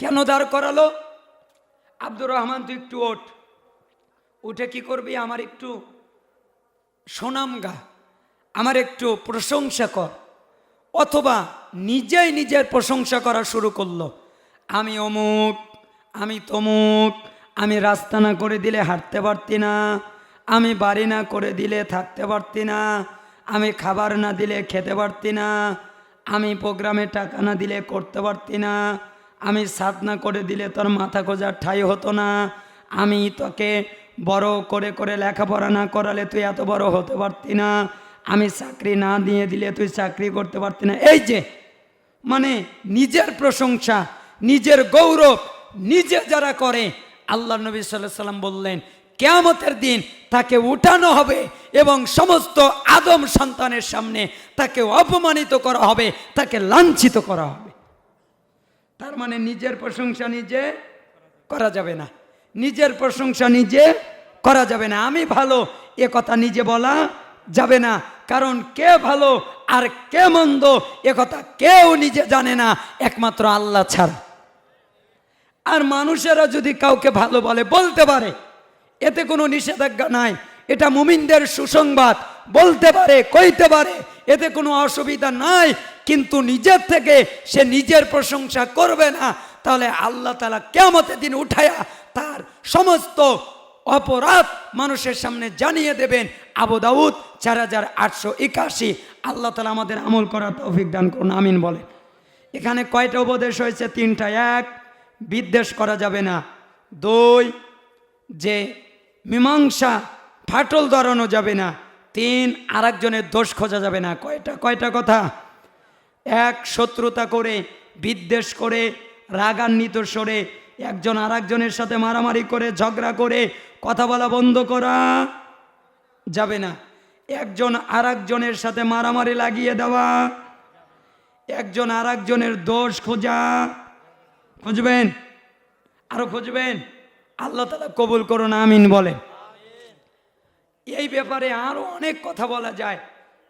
কেন দাঁড় করালো? আব্দুর রহমান তুই একটু ওঠ। উঠে কি করবি? আমার একটু সোনাম গা। আমার একটু প্রশংসা কর। অথবা নিজেই নিজের প্রশংসা করা শুরু করল। আমি অমুক, আমি তমুক, আমি রাস্তা না করে দিলে হাঁটতে পারতি না। আমি বাড়ি না করে দিলে থাকতে পারতি না। আমি খাবার না দিলে খেতে পারতি না। আমি প্রোগ্রামে টাকা না দিলে করতে পারতি না। আমি সাধনা করে দিলে তোর মাথা গোজার ঠাই হতো না। আমি তোকে বড় করে করে লেখাপড়া না করালে তুই এত বড় হতে পারতি না। আমি চাকরি না দিয়ে দিলে তুই চাকরি করতে পারতি না। এই যে মানে নিজের প্রশংসা, নিজের গৌরব, নিজে যারা করে আল্লাহ নবী সাল্লাহ সাল্লাম বললেন, কেয়ামতের দিন তাকে উঠানো হবে এবং সমস্ত আদম সন্তানের সামনে তাকে অপমানিত করা হবে, তাকে লাঞ্ছিত করা হবে। তার মানে নিজের প্রশংসা নিজে করা যাবে না। নিজের প্রশংসা নিজে করা যাবে না। আমি ভালো, এ কথা নিজে বলা যাবে না। কারণ কে ভালো আর কে মন্দ, এ কথা কেউ নিজে জানে না, একমাত্র আল্লাহ ছাড়া। আর মানুষেরা যদি কাউকে ভালো বলে, বলতে পারে, এতে কোনো নিষেধাজ্ঞা নাই। এটা মুমিনদের সুসংবাদ, বলতে পারে, কইতে পারে। এতে কোনো অসুবিধা নাই, কিন্তু নিজের থেকে সে নিজের প্রশংসা করবে না, তাহলে আল্লাহ তালা কেমতের দিন উঠায়া তার সমস্ত অপরাধ মানুষের সামনে জানিয়ে দেবেন। আবু দাউদ চার হাজার আটশো একাশি, আল্লাহ তালা আমাদের আমল করার তৌফিক দান করুন, আমিন বলে এখানে কয়টা উপদেশ হয়েছে? তিনটা এক, বিদ্বেষ করা যাবে না। দুই, যে মীমাংসা ফাটল ধরানো যাবে না। তিন আরেকজনের দোষ খোঁজা যাবে না। কয়টা কয়টা কথা? এক শত্রুতা করে, বিদ্বেষ করে, রাগান্বিত সরে একজন আরেকজনের সাথে মারামারি করে, ঝগড়া করে, কথা বলা বন্ধ করা যাবে না। একজন আরেকজনের সাথে মারামারি লাগিয়ে দেওয়া, একজন আরেকজনের দোষ খোঁজা। খুঁজবেন? আরও খুঁজবেন? আল্লাহ তালা কবুল করুন, আমিন বলেন। এই ব্যাপারে আরও অনেক কথা বলা যায়।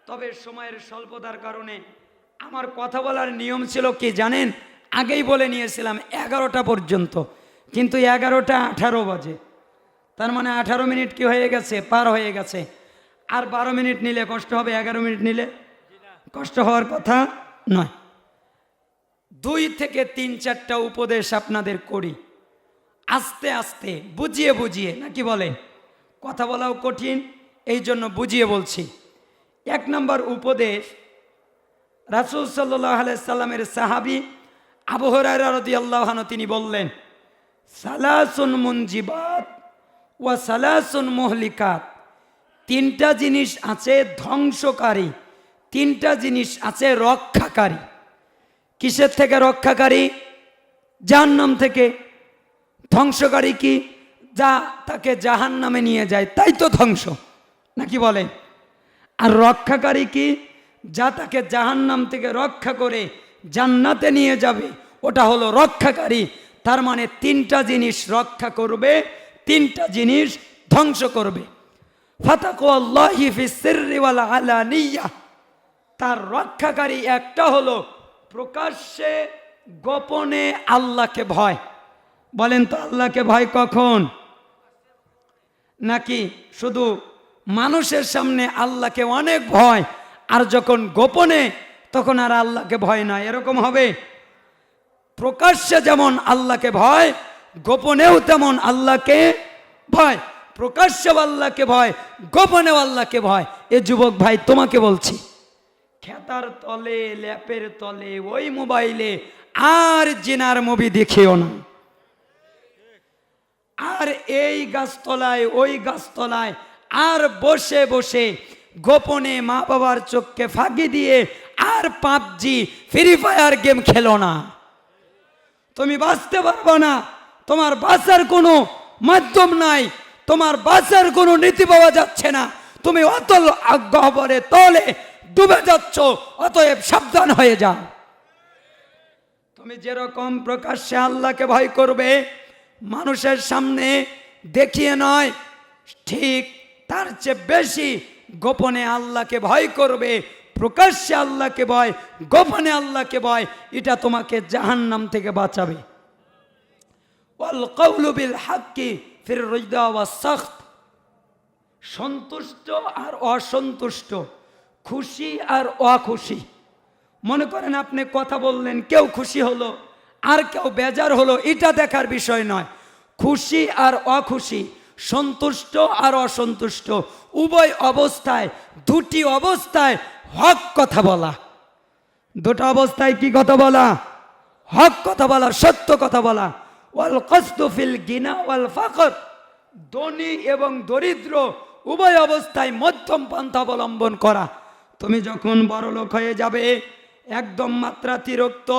তবে সময়ের স্বল্পতার কারণে আমার কথা বলার নিয়ম ছিল কি জানেন? আগেই বলে নিয়েছিলাম এগারোটা পর্যন্ত, কিন্তু এগারোটা আঠারো বাজে। তার মানে আঠারো মিনিট কি হয়ে গেছে? পার হয়ে গেছে। আর বারো মিনিট নিলে কষ্ট হবে? এগারো মিনিট নিলে কষ্ট হওয়ার কথা নয়। দুই থেকে তিন চারটা উপদেশ আপনাদের করি। আস্তে আস্তে, বুঝিয়ে বুঝিয়ে নাকি বলে? কথা বলাও কঠিন, এই জন্য বুঝিয়ে বলছি। এক নম্বর উপদেশ, রাসুল সাল্লাহ সাল্লামের সাহাবি আবহরারদি আল্লাহান তিনি বললেন, সালাসুন মুঞ্জিবাত ও সালাসুন মহলিকাত। তিনটা জিনিস আছে ধ্বংসকারী, তিনটা জিনিস আছে রক্ষাকারী। কিসের থেকে রক্ষাকারী? জাহান্নাম থেকে। ধ্বংসকারী কি? যা তাকে জাহান নামে নিয়ে যায়, তাই তো ধ্বংস। নাকি বলে? আর রক্ষাকারী কি? যা তাকে জাহান্নাম থেকে রক্ষা করে জান্নাতে নিয়ে যাবে, ওটা হলো রক্ষাকারী। তার মানে তিনটা জিনিস রক্ষা করবে, তিনটা জিনিস ধ্বংস করবে। তার রক্ষাকারী একটা হলো প্রকাশ্যে, গোপনে আল্লাহকে ভয়। বলেন তো আল্লাহকে ভয় কখন? নাকি শুধু মানুষের সামনে আল্লাহকে অনেক ভয়, আর যখন গোপনে, তখন আর আল্লাহকে ভয় নয় এরকম হবে? প্রকাশ্যে যেমন আল্লাহকে ভয়, গোপনেও তেমন আল্লাহকে ভয়। প্রকাশ্যে আল্লাহকে ভয়, গোপনেও আল্লাহকে ভয়। এ যুবক ভাই, তোমাকে বলছি, খেতার তলে, ল্যাপের তলে, ওই মোবাইলে আর জিনার মুভি দেখিও না। আর এই গাছতলায়, ওই গাছতলায় আর বসে বসে গোপনে মা বাবার চোখকে ফাঁকি দিয়ে আর পাবজি ফ্রি ফায়ার গেম খেলো না। তুমি বাঁচতে পারবে না। তোমার বাঁচার কোনো মাধ্যম নাই। তোমার বাঁচার কোনো নীতি পাওয়া যাচ্ছে না। তুমি অতল গহবরে তলে ডুবে যাচ্ছ, অতএব সাবধান হয়ে যাও। তুমি যেরকম প্রকাশ্যে আল্লাহকে ভয় করবে মানুষের সামনে দেখিয়ে নয়, ঠিক তার চেয়ে বেশি গোপনে আল্লাহকে ভয় করবে, প্রকাশ্যে আল্লাহকে ভয়, গোপনে আল্লাহকে ভয়, এটা তোমাকে জাহান্নাম থেকে বাঁচাবে। সন্তুষ্ট আর অসন্তুষ্ট, খুশি আর অখুশি। মনে করেন আপনি কথা বললেন, কেউ খুশি হলো আর কেউ বেজার হলো, এটা দেখার বিষয় নয়। খুশি আর অখুশি, সন্তুষ্ট আর অসন্তুষ্ট, উভয় অবস্থায়, দুটি অবস্থায় হক কথা বলা। দুটো অবস্থায় কি কথা বলা? হক কথা বলা, সত্য কথা বলা। ওয়াল কস্তু ফিল গিনা ওয়াল ফাকর। ধনী এবং দরিদ্র উভয় অবস্থায় মধ্যম পন্থা অবলম্বন করা। তুমি যখন বড় লোক হয়ে যাবে, একদম মাত্রাতিরিক্ত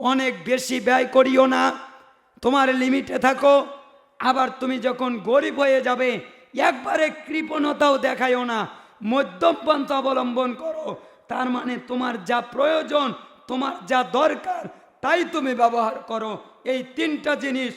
অনেক বেশি ব্যয় করিও না। তোমার লিমিটে থাকো। আবার তুমি যখন গরিব হয়ে যাবে, একবারে কৃপণতাও দেখায়ও না। মধ্যম পন্থা অবলম্বন করো। তার মানে তোমার যা প্রয়োজন, তোমার যা দরকার, তাই তুমি ব্যবহার করো। এই তিনটা জিনিস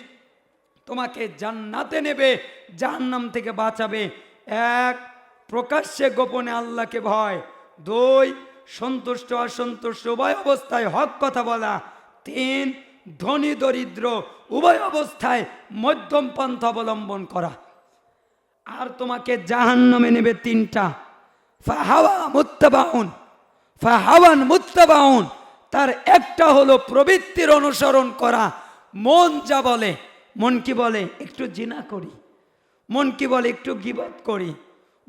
তোমাকে জান্নাতে নেবে, জাহান্নাম থেকে বাঁচাবে। এক, প্রকাশ্যে গোপনে আল্লাহকে ভয়। দুই, সন্তুষ্ট, অসন্তুষ্ট, উভয় অবস্থায় হক কথা বলা। তিন ধনী দরিদ্র, উভয় অবস্থায় মধ্যম পন্থা অবলম্বন করা। আর তোমাকে জাহান্নামে নেবে তিনটা। ফাহাওয়া মুত্তাবাউন, ফাহাওয়ান মুত্তাবাউন, তার একটা হলো প্রবৃত্তির অনুসরণ করা। মন যা বলে, মন কি বলে? একটু জিনা করি। মন কি বলে? একটু গিবত করি।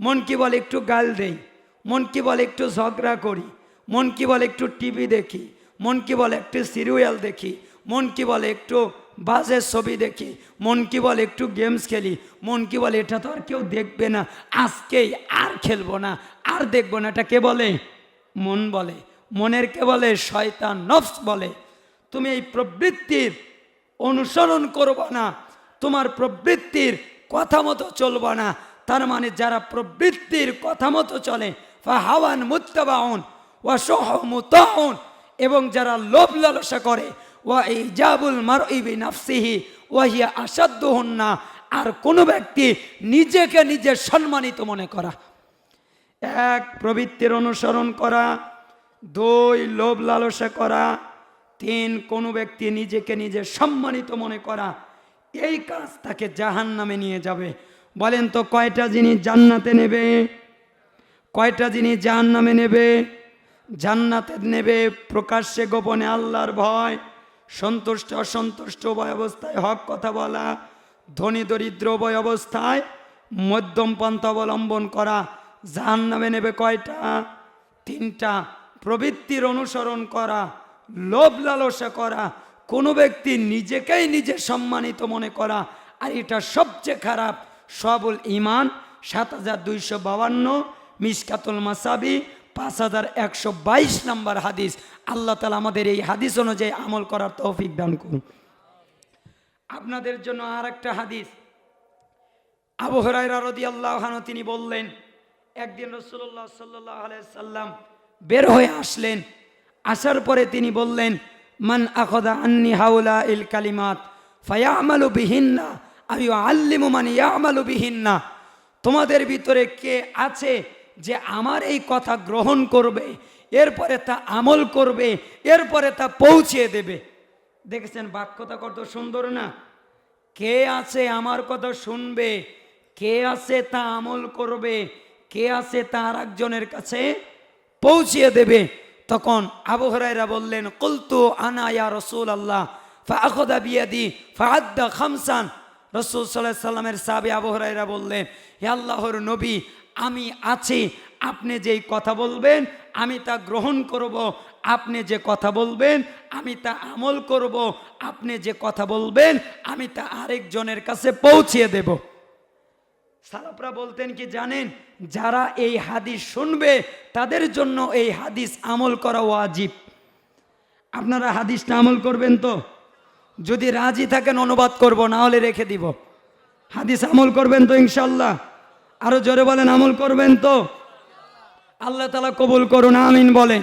মন কি বলে? একটু গাল দেই। মন কি বলে? একটু ঝগড়া করি। মন কি বলে? একটু টিভি দেখি। মন কি বলে একটু সিরিয়াল দেখি, মন কি বলে একটু বাজে ছবি দেখি, মন কি বলে একটু গেমস খেলি, মন কি বলে এটা তো আর কেউ দেখবে না, আজকেই আর খেলব না, আর দেখব না, এটা কে বলে? মন বলে। মনের কে বলে? শয়তান নফস বলে। তুমি এই প্রবৃত্তির অনুসরণ করবা না, তোমার প্রবৃত্তির কথা মতো চলবা না, তার মানে যারা প্রবৃত্তির কথা মতো চলে হাওয়ান মুত্তাবাউন ওয়া সহ মুতাউন এবং যারা লোভ লালসা করে, ওয়া এই জাবুল মার ইবি নাফসিহি ওয়াহিয়া আসাধ্য হন না আর কোনো ব্যক্তি নিজেকে নিজে সম্মানিত মনে করা। এক, প্রবৃত্তির অনুসরণ করা। দুই, লোভ লালসা করা। তিন, কোনো ব্যক্তি নিজেকে নিজে সম্মানিত মনে করা। এই কাজ তাকে জাহান নামে নিয়ে যাবে। বলেন তো, কয়টা জিনিস জান্নাতে নেবে? কয়টা জিনিস জাহান নামে নেবে? জান্নাতে নেবে, প্রকাশ্যে গোপনে আল্লাহর ভয়, সন্তুষ্ট, অসন্তুষ্ট উভয় অবস্থায় হক কথা বলা, ধনী, দরিদ্র উভয় অবস্থায় মধ্যম পন্থা অবলম্বন করা জাহান নামে নেবে কয়টা? তিনটা। প্রবৃত্তির অনুসরণ করা, লোভ লালসা করা, কোনো ব্যক্তি নিজেকেই নিজে সম্মানিত মনে করা, আর এটা সবচেয়ে খারাপ। সবুল ইমান সাত হাজার দুইশো বাবান্ন মিসকাতুল মাসাবি পাঁচ হাজার একশো বাইশ নম্বর হাদিস। আল্লাহ তালা আমাদের এই হাদিস অনুযায়ী আমল করার তৌফিক দান করুন। আপনাদের জন্য আর একটা হাদিস। আবু হরাইরা রদি আল্লাহ তিনি বললেন, একদিন রসুল্লাহ সাল্লাহ সাল্লাম বের হয়ে আসলেন। আসার পরে তিনি বললেন, মান আখদা আন্নি হাউলা ইল কালিমাত ফায়া বিহিন্না আমি আল্লিমু মানে ইয়া বিহিন্না। তোমাদের ভিতরে কে আছে যে আমার এই কথা গ্রহণ করবে, এরপরে তা আমল করবে, এরপরে তা পৌঁছিয়ে দেবে। দেখেছেন বাক্যটা কত সুন্দর না? কে আছে আমার কথা শুনবে? কে আছে তা আমল করবে? কে আছে তা আর একজনের কাছে পৌঁছিয়ে দেবে? তখন আবু হরাইরা বললেন, কুলতু আনা ইয়া রসুল আল্লাহ ফাখদা বিয়াদি ফাহাদ্দা খামসান। রসুল সাল্লাহ সাল্লামের সাবে আবু হরাইরা বললেন, হে আল্লাহর নবী আমি আছি, আপনি যেই কথা বলবেন, আমি তা গ্রহণ করব। আপনি যে কথা বলবেন, আমি তা আমল করব। আপনি যে কথা বলবেন, আমি তা আরেকজনের কাছে পৌঁছিয়ে দেব। সালাফরা বলতেন কি জানেন, যারা এই হাদিস শুনবে, তাদের জন্য এই হাদিস আমল করা ওয়াজিব। আপনারা হাদিসটা আমল করবেন তো? যদি রাজি থাকেন, অনুবাদ করব, না হলে রেখে দিব। হাদিস আমল করবেন তো ইনশাল্লাহ আরও জোরে বলেন, আমল করবেন তো? আল্লাহ তালা কবুল করুন, আমিন বলেন।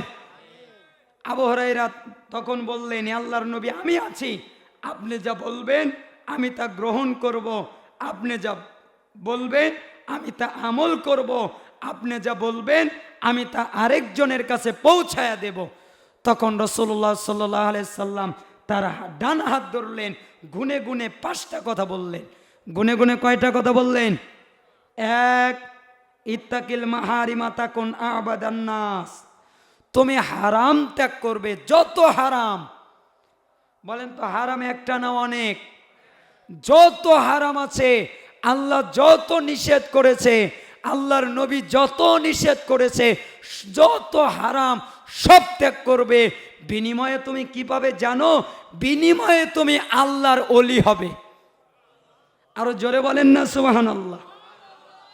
আবু হরাইরা তখন বললেন আল্লাহর নবী, আমি আছি। আপনি যা বলবেন, আমি তা গ্রহণ করব। আপনি যা বলবেন, আমি তা আমল করব। আপনি যা বলবেন, আমি তা আরেকজনের কাছে পৌঁছায়া দেব। তখন রসুল্লাহ সাল্লাহ সাল্লাম তার ডান হাত ধরলেন, গুনে গুনে পাঁচটা কথা বললেন। গুনে গুনে কয়টা কথা বললেন? এক, ইত্তাকিল মাহারিমা তাকুন আবাদান্নাস তুমি হারাম ত্যাগ করবে, যত হারাম। বলেন তো হারাম একটা না অনেক? যত হারাম আছে, আল্লাহ যত নিষেধ করেছে, আল্লাহর নবী যত নিষেধ করেছে, যত হারাম সব ত্যাগ করবে। বিনিময়ে তুমি কি পাবে জানো? বিনিময়ে তুমি আল্লাহর অলি হবে। আরও জোরে বলেন না সুবাহান আল্লাহ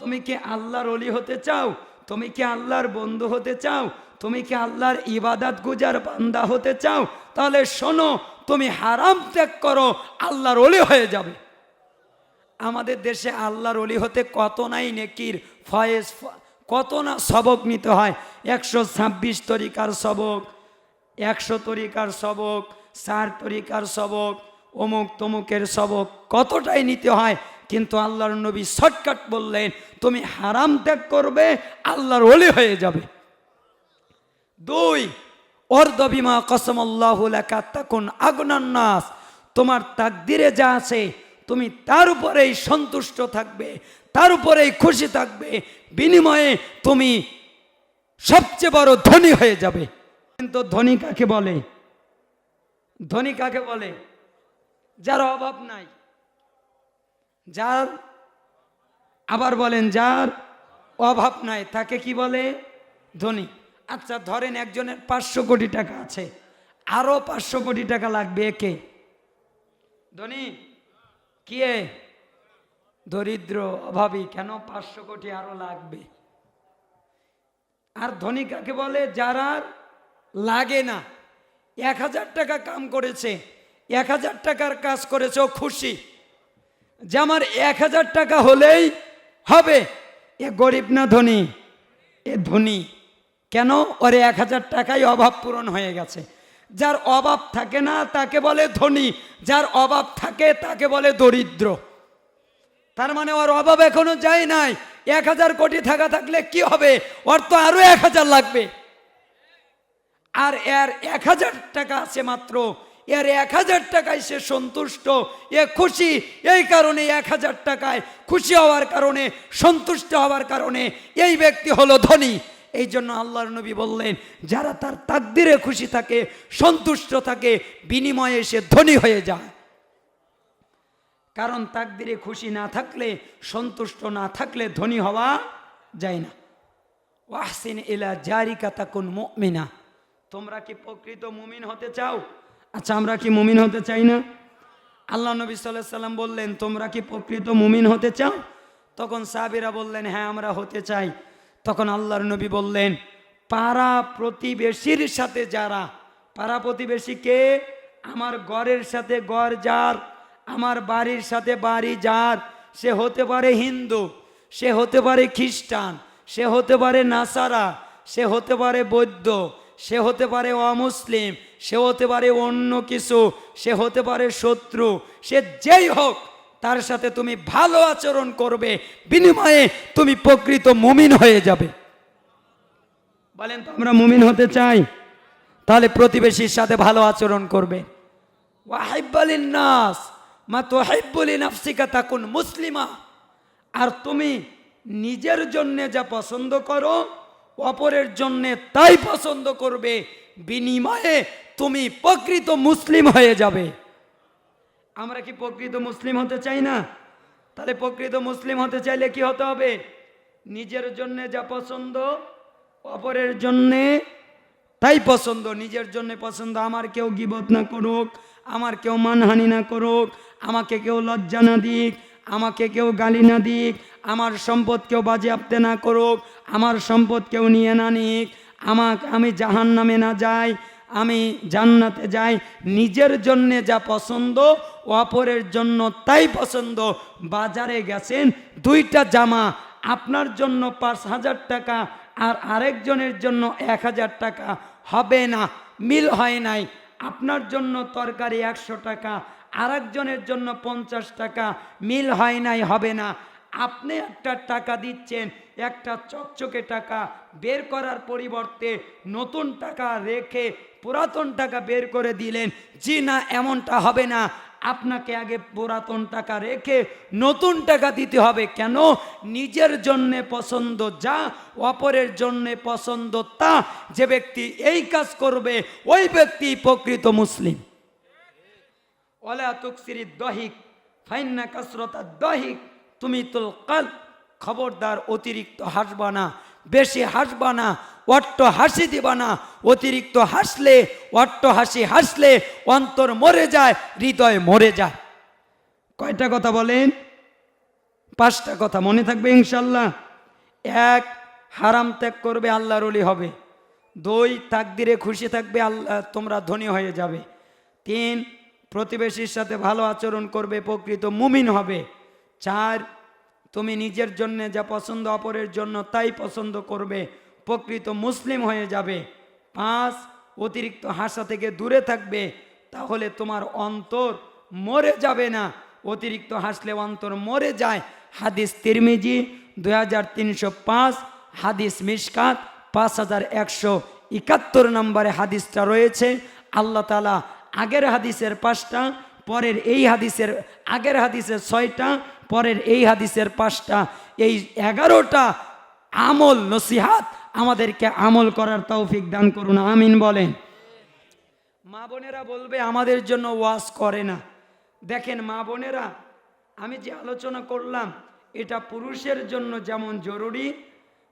তুমি কি আল্লাহর অলি হতে চাও? তুমি কি আল্লাহর বন্ধু হতে চাও? তুমি কি আল্লাহর ইবাদাত গুজার বান্দা হতে চাও? তাহলে শোনো, তুমি হারাম ত্যাগ করো, আল্লাহর অলি হয়ে যাবে। আমাদের দেশে আল্লাহর অলি হতে কত নাই নেকির? ফয়েজ কত না সবক নিতে হয়? একশো ছাব্বিশ তরিকার সবক, একশো তরিকার সবক চার তরিকার সবক, অমুক তমুকের সবক, কতটাই নিতে হয়? কিন্তু আল্লাহর নবী শর্টকাট বললেন, তুমি হারাম ত্যাগ করবে, আল্লাহর অলি হয়ে যাবে। দুই অর্ধবিমা কসমল্লাহ তখন আগুনান্নাস তোমার তাকদিরে যা আছে, তুমি তার উপরেই সন্তুষ্ট থাকবে, তার উপরেই খুশি থাকবে, বিনিময়ে তুমি সবচেয়ে বড় ধনী হয়ে যাবে। কিন্তু ধনী কাকে বলে? ধনী কাকে বলে? যার অভাব নাই। যার, আবার বলেন যার অভাব নাই, তাকে কি বলে? ধনী। আচ্ছা ধরেন একজনের পাঁচশো কোটি টাকা আছে আরও পাঁচশো কোটি টাকা লাগবে একে। ধনী? কে দরিদ্র, অভাবী, কেন পাঁচশো কোটি আরও লাগবে? আর ধনী কাকে বলে? যারা লাগে না। এক হাজার টাকা কাম করেছে, এক হাজার টাকার কাজ করেছে, ও খুশি। যে আমার এক হাজার টাকা হলেই হবে। এ গরিব না ধনী, এ ধনী। কেন? ওরে এক হাজার টাকাই অভাব পূরণ হয়ে গেছে। যার অভাব থাকে না, তাকে বলে ধনী। যার অভাব থাকে, তাকে বলে দরিদ্র। তার মানে ওর অভাব এখনও যায় নাই। এক হাজার কোটি থাকা থাকলে কি হবে? ওর তো আরও এক হাজার লাগবে। আর এর এক হাজার টাকা আছে মাত্র। এর এক হাজার টাকায় সে সন্তুষ্ট, এ খুশি, এই কারণে এক হাজার টাকায় খুশি হওয়ার কারণে, সন্তুষ্ট হওয়ার কারণে এই ব্যক্তি হলো ধনী। এই জন্য আল্লাহর নবী বললেন, যারা তার তাকদিরে খুশি থাকে, সন্তুষ্ট থাকে, বিনিময়ে সে ধনী হয়ে যায়। কারণ তাকদিরে খুশি না থাকলে, সন্তুষ্ট না থাকলে ধনী হওয়া যায় না। ওয়াহসিন এলা জারিকা তাকুন মুমিনা। তোমরা কি প্রকৃত মুমিন হতে চাও? আচ্ছা আমরা কি মুমিন হতে চাই না? আল্লাহ নবী সাল্লাহ সাল্লাম বললেন, তোমরা কি প্রকৃত মুমিন হতে চাও? তখন সাহাবিরা বললেন হ্যাঁ আমরা হতে চাই। তখন আল্লাহর নবী বললেন, পাড়া প্রতিবেশীর সাথে যারা পাড়া প্রতিবেশী কে? আমার ঘরের সাথে ঘর যার, আমার বাড়ির সাথে বাড়ি যার। সে হতে পারে হিন্দু, সে হতে পারে খ্রিস্টান, সে হতে পারে নাসারা, সে হতে পারে বৌদ্ধ সে হতে পারে অমুসলিম, সে হতে পারে অন্য কিছু, সে হতে পারে শত্রু, সে যেই হোক, তার সাথে তুমি ভালো আচরণ করবে, বিনিময়ে তুমি প্রকৃত মুমিন হয়ে যাবে। বলেন তো, আমরা মুমিন হতে চাই? তাহলে প্রতিবেশীর সাথে ভালো আচরণ করবে। নাস মা তো হাইব্বলি নাফসিকা তাকুন মুসলিমা। আর তুমি নিজের জন্যে যা পছন্দ করো অপরের জন্যে তাই পছন্দ করবে, বিনিময়ে তুমি প্রকৃত মুসলিম হয়ে যাবে। আমরা কি প্রকৃত মুসলিম হতে চাই না? তাহলে প্রকৃত মুসলিম হতে চাইলে কি হতে হবে? নিজের জন্য যা পছন্দ, অপরের জন্যে তাই পছন্দ। নিজের জন্য পছন্দ আমার কেউ গিবত না করুক, আমার কেউ মানহানি না করুক, আমাকে কেউ লজ্জা না দিক, আমাকে কেউ গালি না দিক আমার সম্পদ কেউ বাজেয়াপ্তে না করুক, আমার সম্পদ কেউ নিয়ে না নিক, আমাকে আমি জাহান নামে না যাই, আমি জান্নাতে যাই, নিজের জন্যে যা পছন্দ, অপরের জন্য তাই পছন্দ। বাজারে গেছেন, দুইটা জামা, আপনার জন্য পাঁচ হাজার টাকা আর আরেকজনের জন্য এক হাজার টাকা। হবে না, মিল হয় নাই, আপনার জন্য তরকারি একশো টাকা, আরেকজনের জন্য পঞ্চাশ টাকা, মিল হয় নাই, হবে না। আপনি একটা টাকা দিচ্ছেন, একটা চকচকে টাকা বের করার পরিবর্তে নতুন টাকা রেখে পুরাতন টাকা বের করে দিলেন। জি না, এমনটা হবে না। আপনাকে আগে পুরাতন টাকা রেখে নতুন টাকা দিতে হবে। কেন? নিজের জন্যে পছন্দ যা, অপরের জন্যে পছন্দ তা। যে ব্যক্তি এই কাজ করবে, ওই ব্যক্তি প্রকৃত মুসলিম। ওলা তুকসিরি দহিক, ফাইন্না কাসরতা দহিক। তুমি তুল কাল খবরদার অতিরিক্ত হাসবা না। বেশি হাসবা না, অট্ট হাসি দিবা না। অতিরিক্ত হাসলে, অট্ট হাসি হাসলে অন্তর মরে যায়, হৃদয় মরে যায়। কয়টা কথা বলেন? পাঁচটা কথা মনে থাকবে ইনশাল্লাহ। এক, হারাম ত্যাগ করবে আল্লাহর অলি হবে। দুই, তাকদিরে খুশি থাকবে আল্লাহ, তোমরা ধনী হয়ে যাবে। তিন, প্রতিবেশীর সাথে ভালো আচরণ করবে, প্রকৃত মুমিন হবে। চার তুমি নিজের জন্য যা পছন্দ অপরের জন্য তাই পছন্দ করবে। প্রকৃত মুসলিম হয়ে যাবে। পাঁচ, অতিরিক্ত হাসা থেকে দূরে থাকবে। তাহলে তোমার অন্তর মরে যাবে না। অতিরিক্ত হাসলে অন্তর মরে যায়। হাদিস তিরমিজি, দুই হাজার তিনশো পাঁচ, হাদিস মিসকাত পাঁচ হাজার একশো একাত্তর নম্বরে হাদিসটা রয়েছে। আল্লাহ তালা আগের হাদিসের পাঁচটা, পরের এই হাদিসের আগের হাদিসের ছয়টা পরের এই হাদিসের পাঁচটা, এই এগারোটা আমল, নসিহাত আমাদেরকে আমল করার তৌফিক দান করুন, আমিন বলেন। মা বোনেরা বলবে, আমাদের জন্য ওয়াজ করে না। দেখেন মা বোনেরা, আমি যে আলোচনা করলাম, এটা পুরুষের জন্য যেমন জরুরি,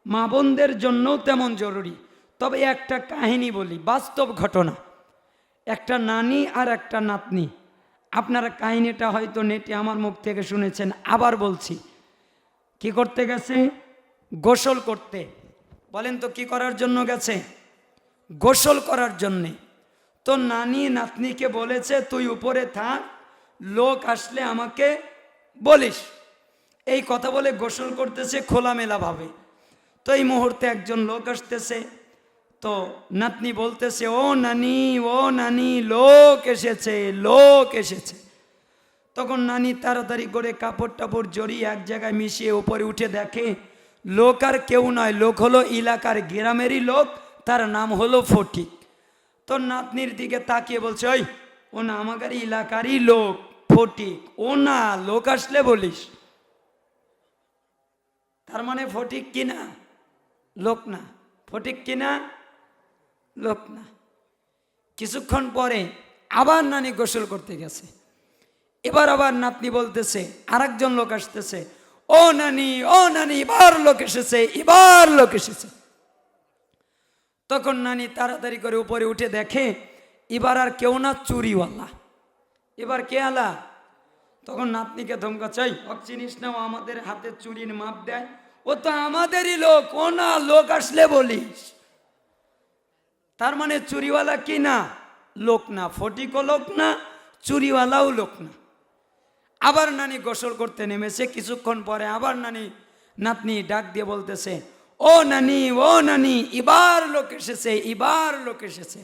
মা বোনদের জন্যও তেমন জরুরি। তবে একটা কাহিনী বলি, বাস্তব ঘটনা। একটা নানি আর একটা নাতনি। আপনারা কাহিনীটা হয়তো নেটে আমার মুখ থেকে শুনেছেন, আবার বলছি। কি করতে গেছে? গোসল করতে। বলেন তো, কি করার জন্য গেছে? গোসল করার জন্যে। তো নানি নাতনিকে বলেছে, তুই উপরে থাক, লোক আসলে আমাকে বলিস। এই কথা বলে গোসল করতেছে খোলামেলাভাবে। তো এই মুহূর্তে একজন লোক আসতেছে। তো নাতনি বলতেছে, ও নানি ও নানি, লোক এসেছে লোক এসেছে। তখন নানি তাড়াতাড়ি করে কাপড় টাপড় জড়িয়ে এক জায়গায় মিশিয়ে ওপরে উঠে দেখে, লোক আর কেউ নয়, লোক হলো এলাকার গ্রামেরই লোক, তার নাম হলো ফটিক। তো নাতনির দিকে তাকিয়ে বলছে, ওই, ও না, আমাদের এলাকারই লোক, ফটিক। ও না, লোক আসলে বলিস। তার মানে ফটিক কিনা লোক না। ফটিক কিনা লোক না। কিছুক্ষণ পরে আবার নানি গোসল করতে গেছে। এবার আবার নাতনি বলতেছে, আরেকজন লোক আসতেছে, ও নানি ও নানি, এবার লোক এসেছে, এবার লোক এসেছে। তখন নানি তাড়াতাড়ি করে উপরে উঠে দেখে, এবার আর কেউ না চুরিওয়ালা। এবার কে আলা? তখন নাতনিকে ধমকা চাই ওক চিনিস না আমাদের হাতে চুরির মাপ দেয়। ও তো আমাদেরই লোক, ও না লোক আসলে বলিস। তার মানে চুরিওয়ালা কি না? লোক না, ফটিকও লোক না, চুরিওয়ালাও লোক না। আবার নানি গোসল করতে নেমেছে, কিছুক্ষণ পরে আবার নানি নাতনি ডাক দিয়ে বলতেছে, ও নানি ও নানি, এবার লোক এসেছে, এবার লোক এসেছে।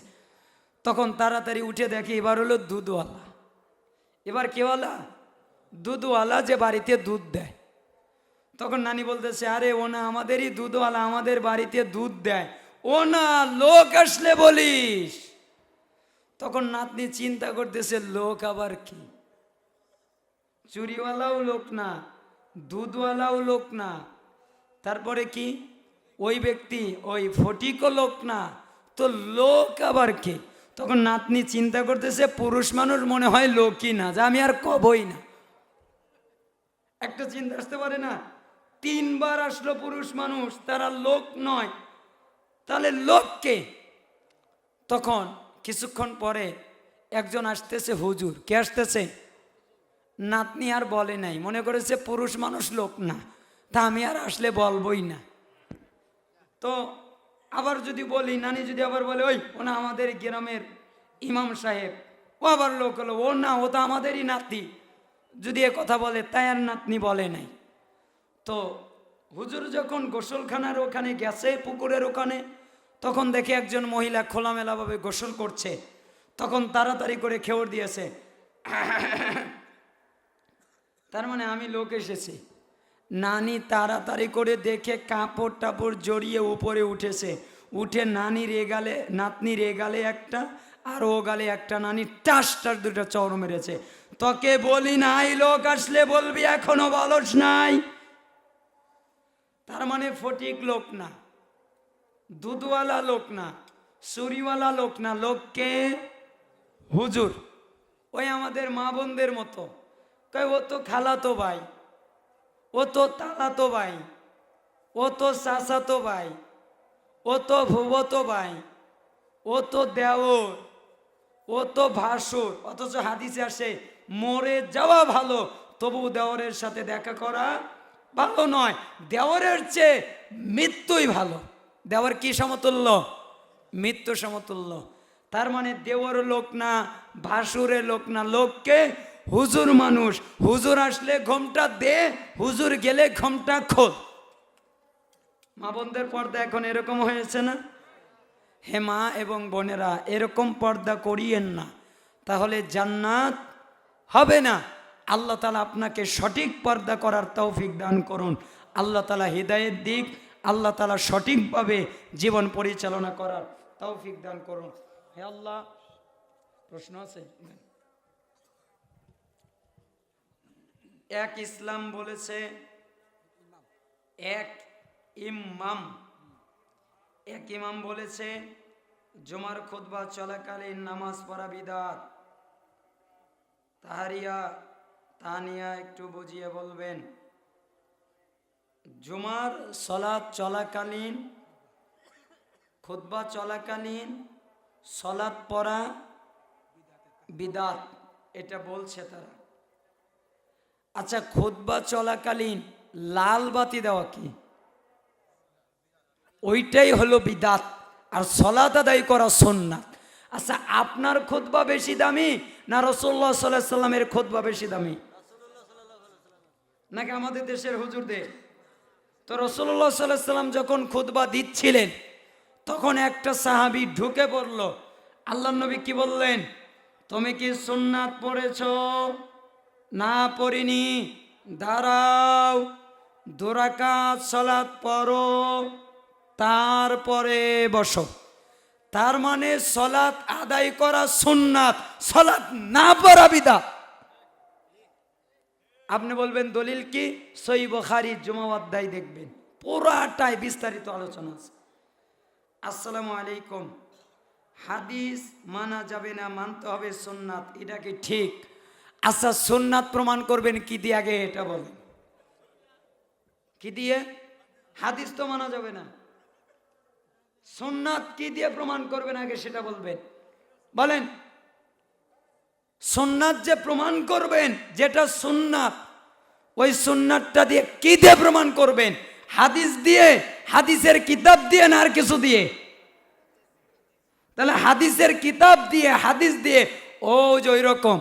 তখন তাড়াতাড়ি উঠে দেখে এবার হলো দুধওয়ালা। এবার কেওয়ালা দুধওয়ালা যে বাড়িতে দুধ দেয়। তখন নানি বলতেছে, আরে ও না, আমাদেরই দুধওয়ালা, আমাদের বাড়িতে দুধ দেয়। ও না, লোক আসলে বলিস। তখন নাতনি চিন্তা করতেছে, লোক আবার কি? চুরিওয়ালাও লোক না, দুধওয়ালাও লোক না। তারপরে কি? ওই ব্যক্তি, ওই ফটিকও লোক না। তো লোক আবার কে? তখন নাতনি চিন্তা করতেছে, পুরুষ মানুষ মনে হয় লোকই না, যা আমি আর কবই না। একটা চিন্তা আসতে পারে না? তিনবার আসলো পুরুষ মানুষ, তারা লোক নয়। তাহলে লোককে তখন কিছুক্ষণ পরে একজন আসতেছে হুজুর। কে আসতেছে? নাতনি আর বলে নাই। মনে করেছে পুরুষ মানুষ লোক না। তা আমি আর আসলে বলবই না। তো আবার যদি বলি, নানি যদি আবার বলে, ওই, ও না আমাদের গ্রামের ইমাম সাহেব। ও আবার লোক হলো। ও না, ও তো আমাদেরই নাতি। যদি এ কথা বলে, তাই আর নাতনি বলে নাই। তো হুজুর যখন গোসলখানার ওখানে গেছে, পুকুরের ওখানে তখন দেখে একজন মহিলা খোলামেলাভাবে গোসল করছে। তখন তাড়াতাড়ি করে খেউর দিয়েছে। তার মানে আমি লোক এসেছি। নানি তাড়াতাড়ি করে দেখে কাপড় টাপড় জড়িয়ে উপরে উঠেছে। উঠে নানির এগালে নাতনির এগালে একটা আর ও গালে একটা। নানি টাস টাস দুটো চর মেরেছে। তোকে বলি নাই, লোক আসলে বলবি, এখনও বলস নাই। তার মানে ফটিক লোক না। দুধওয়ালা লোক না, সুরিওয়ালা লোক না, লোককে হুজুর। ওই আমাদের মা বোনদের মতো। কয়, ও তো খালাতো ভাই, ও তো তালাতো ভাই, ও তো চাচাতো ভাই, ও তো ভুবতো ভাই, ও তো দেওর, ও তো ভাসুর, অথচ হাদিসে আসে, মরে যাওয়া ভালো, তবু দেওরের সাথে দেখা করা ভালো নয়, দেওরের চেয়ে মৃত্যুই ভালো। দেওয়ার কি সমতুল্য? মৃত্যু সমতুল্য। তার মানে দেওয়ার লোক না, ভাসুরের লোক না, লোককে হুজুর মানুষ। হুজুর আসলে ঘোমটা দে, হুজুর গেলে ঘোমটা খোল। মা বোনদের পর্দা এখন এরকম হয়েছে না? হে মা এবং বোনেরা, এরকম পর্দা করিয়েন না। তাহলে জান্নাত হবে না। আল্লাহ তালা আপনাকে সঠিক পর্দা করার তৌফিক দান করুন। আল্লাহ তালা হৃদয়ের দিক আল্লাহ তালা সঠিকভাবে জীবন পরিচালনা করার তৌফিক দান করুন। হে আল্লাহ, প্রশ্ন আছে? এক ইসলাম বলেছে, এক ইমাম এক ইমাম বলেছে, জুমার খুতবা চলাকালীন নামাজ পড়া বিদাত। তাহারিয়া, তানিয়া একটু বুঝিয়ে বলবেন। জুমার সলাদ চলাকালীন, খুতবা চলাকালীন সলাদ পড়া, বিদাত, এটা বলছে তারা। আচ্ছা খুতবা চলাকালীন লাল বাতি দেওয়া কি? ওইটাই হলো বিদাত, আর সলাত আদায় করা সন্ন্যাত আচ্ছা আপনার খুতবা বেশি দামি না রসল্লা সাল্লাহ সাল্লামের খুতবা বেশি দামি? নাকি আমাদের দেশের হুজুরদের? তো রসল্লা সাল্লাহ সাল্লাম যখন খুতবা দিচ্ছিলেন, তখন একটা সাহাবি ঢুকে পড়ল। আল্লাহ নবী কি বললেন? তুমি কি সুন্নাত পড়েছ? না, পড়িনি। দাঁড়াও, দুরাকাত সলাৎ পড়ো, তারপরে বসো। তার মানে সলাৎ আদায় করা সুন্নাত সলাৎ না পড়া বিদা। আপনি বলবেন, দলিল কি? সই বখারি জুমা অধ্যায় দেখবেন। পুরাটাই বিস্তারিত আলোচনা আছে। আসসালামু আলাইকুম। হাদিস মানা যাবে না, মানতে হবে সুন্নাত। এটা কি ঠিক? আচ্ছা সুন্নাত প্রমাণ করবেন, কি দিয়ে আগে এটা বলেন? কি দিয়ে? হাদিস তো মানা যাবে না। সুন্নাত কি দিয়ে প্রমাণ করবেন, আগে সেটা বলবেন। বলেন সুন্নাত যে প্রমাণ করবেন, যেটা সুন্নাত, ওই সুন্নাতটা দিয়ে কি দিয়ে প্রমাণ করবেন? হাদিস দিয়ে, হাদিসের কিতাব দিয়ে না আর কিছু দিয়ে? তাহলে হাদিসের কিতাব দিয়ে, হাদিস দিয়ে, ও যে ওই রকম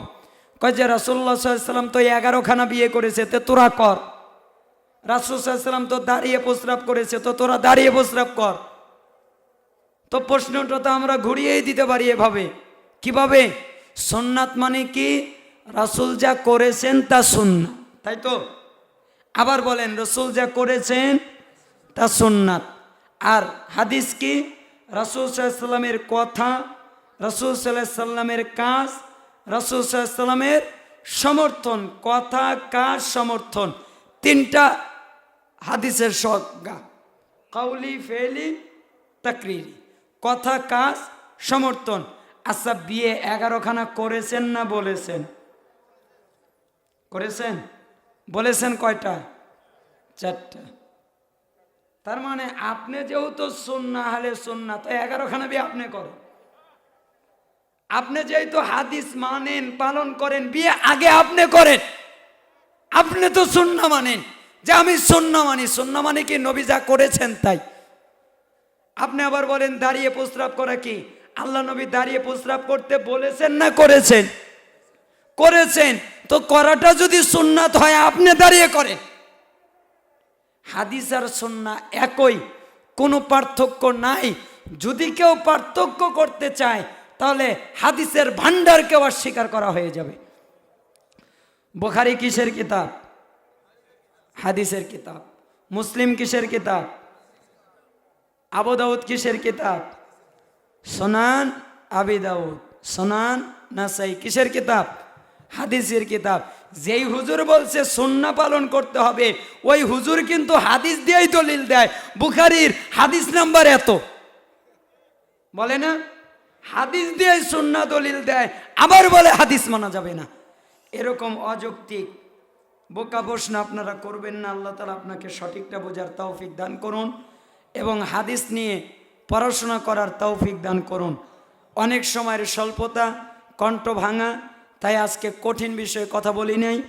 কয় যে রাসুল্লাহ সাল্লাম তো এগারোখানা বিয়ে করেছে, তো তোরা কর। রাসুল সাল্লাম তো দাঁড়িয়ে প্রস্রাব করেছে, তো তোরা দাঁড়িয়ে প্রস্রাব কর। তো প্রশ্নটা তো আমরা ঘুরিয়েই দিতে পারি এভাবে। কীভাবে? সোননাথ মানে কি? রাসুল যা করেছেন তা সুন্নাত তাই তো? আবার বলেন, রসুল যা করেছেন তা সুন্নাত আর হাদিস কি? রাসুল সাল্লামের কথা, রসুল সাল্লামের কাজ, রসুল সাল্লামের সমর্থন। কথা, কাজ, সমর্থন। তিনটা হাদিসের সংজ্ঞা। কাউলি ফেলি তাকরিরি। কথা, কাজ, সমর্থন। আচ্ছা বিয়ে এগারোখানা করেছেন না বলেছেন? করেছেন? বলেছেন কয়টা? চারটা। তার মানে আপনি যেহেতু সন্না হলে সন্না, তো এগারোখানা বিয়ে আপনি করেন। আপনি যেহেতু হাদিস মানেন, পালন করেন, বিয়ে আগে আপনি করেন। আপনি তো সন্না মানেন। যে আমি সন্না মানি, সন্না মানে কি নবী যা করেছেন তাই? আপনি আবার বলেন, দাঁড়িয়ে প্রস্রাব করা কি? আল্লাহ নবী দাঁড়িয়ে প্রস্রাব করতে বলেছেন না করেছেন? করেছেন। তো করাটা যদি সুন্নাত হয়, আপনি দাঁড়িয়ে করেন। হাদিস আর সন্না একই, কোনো পার্থক্য নাই। যদি কেউ পার্থক্য করতে চায়, তাহলে হাদিসের ভান্ডারকেও অস্বীকার করা হয়ে যাবে। বোখারি কিসের কিতাব? হাদিসের কিতাব। মুসলিম কিসের কিতাব? আবু দাউদ কিসের কিতাব? সোনান আবি দাউদ। সোনান নাসাই, কিসের কিতাব? হাদিসের কিতাব। যেই হুজুর বলছে, সুন্না পালন করতে হবে, ওই হুজুর কিন্তু হাদিস দিয়েই দলিল দেয়। বুখারির হাদিস নাম্বার এত। বলে না? হাদিস দিয়ে সুন্না দলিল দেয়, আবার বলে হাদিস মানা যাবে না। এরকম অযৌক্তিক বোকা প্রশ্ন আপনারা করবেন না। আল্লাহ তালা আপনাকে সঠিকটা বোঝার তৌফিক দান করুন এবং হাদিস নিয়ে পড়াশোনা করার তৌফিক দান করুন। অনেক সময়ের স্বল্পতা, কণ্ঠ ভাঙা, তাই আজকে কঠিন বিষয়ে কথা বলি নাই।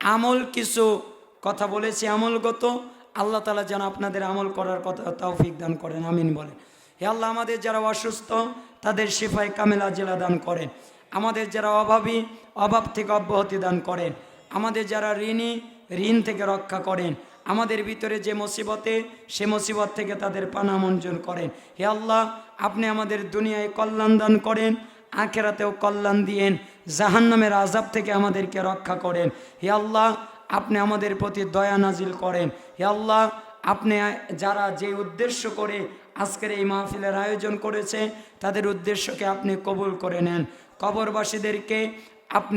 আমল কিছু কথা বলেছি, আমলগত। আল্লাহ তালা যেন আপনাদের আমল করার কথা তৌফিক দান করেন, আমিন বলেন। হে আল্লাহ, আমাদের যারা অসুস্থ, তাদের শিফায় কামেলা জেলা দান করেন। আমাদের যারা অভাবী, অভাব থেকে অব্যাহতি দান করেন। আমাদের যারা ঋণী, ঋণ থেকে রক্ষা করেন। আমাদের ভিতরে যে মুসিবতে, সে মুসিবত থেকে তাদের পানা মঞ্জুর করেন। হে আল্লাহ, আপনি আমাদের দুনিয়ায় কল্যাণ দান করেন, আখেরাতেও কল্যাণ দিয়েন, জাহান্নামের আজাব থেকে আমাদেরকে রক্ষা করেন। হে আল্লাহ, আপনি আমাদের প্রতি দয়া নাজিল করেন। হে আল্লাহ, আপনি যারা যে উদ্দেশ্য করে আজকের এই মাহফিলের আয়োজন করেছে, তাদের উদ্দেশ্যকে আপনি কবুল করে নেন। কবরবাসীদেরকে আপনি